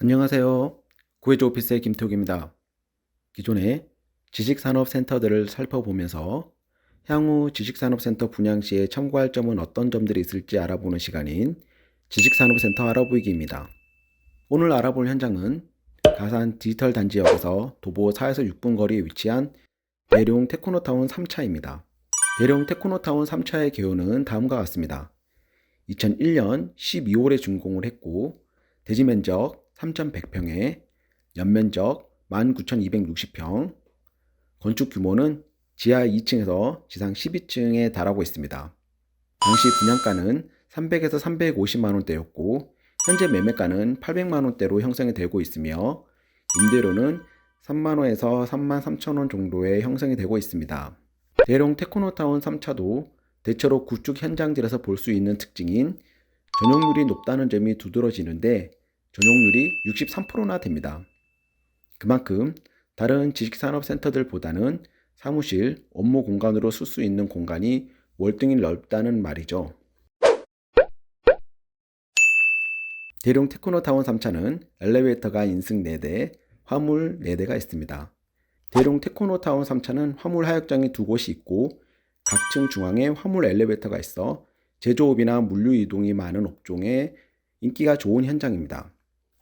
안녕하세요. 구해조 오피스의 김태욱입니다. 기존의 지식산업센터들을 살펴보면서 향후 지식산업센터 분양 시에 참고할 점은 어떤 점들이 있을지 알아보는 시간인 지식산업센터 알아보기입니다. 오늘 알아볼 현장은 가산 디지털 단지역에서 도보 4에서 6분 거리에 위치한 대룡 테크노타운 3차입니다. 대룡 테크노타운 3차의 개요는 다음과 같습니다. 2001년 12월에 준공을 했고 대지 면적 3,100평에 연면적 19,260평, 건축 규모는 지하 2층에서 지상 12층에 달하고 있습니다. 당시 분양가는 300에서 350만 원대였고 현재 매매가는 800만 원대로 형성이 되고 있으며 임대료는 3만 원에서 3만 3천 원 정도에 형성이 되고 있습니다. 대룡 테크노타운 3차도 대체로 구축 현장들에서 볼 수 있는 특징인 전용률이 높다는 점이 두드러지는데 전용률이 63%나 됩니다. 그만큼 다른 지식산업센터들보다는 사무실, 업무 공간으로 쓸 수 있는 공간이 월등히 넓다는 말이죠. 대룡 테크노타운 3차는 엘리베이터가 인승 4대, 화물 4대가 있습니다. 대룡 테크노타운 3차는 화물 하역장이 두 곳이 있고 각 층 중앙에 화물 엘리베이터가 있어 제조업이나 물류 이동이 많은 업종에 인기가 좋은 현장입니다.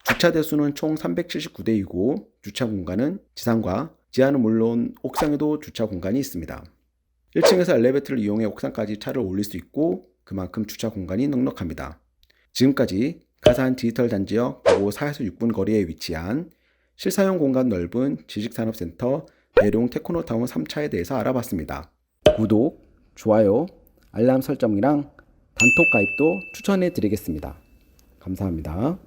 주차 대수는 총 379대이고 주차 공간은 지상과 지하는 물론 옥상에도 주차 공간이 있습니다. 1층에서 엘리베이터를 이용해 옥상까지 차를 올릴 수 있고 그만큼 주차 공간이 넉넉합니다. 지금까지 가산 디지털 단지역 도보 4에서 6분 거리에 위치한 실사용 공간 넓은 지식산업센터 대룡 테크노타운 3차에 대해서 알아봤습니다. 구독, 좋아요, 알람 설정이랑 단톡 가입도 추천해 드리겠습니다. 감사합니다.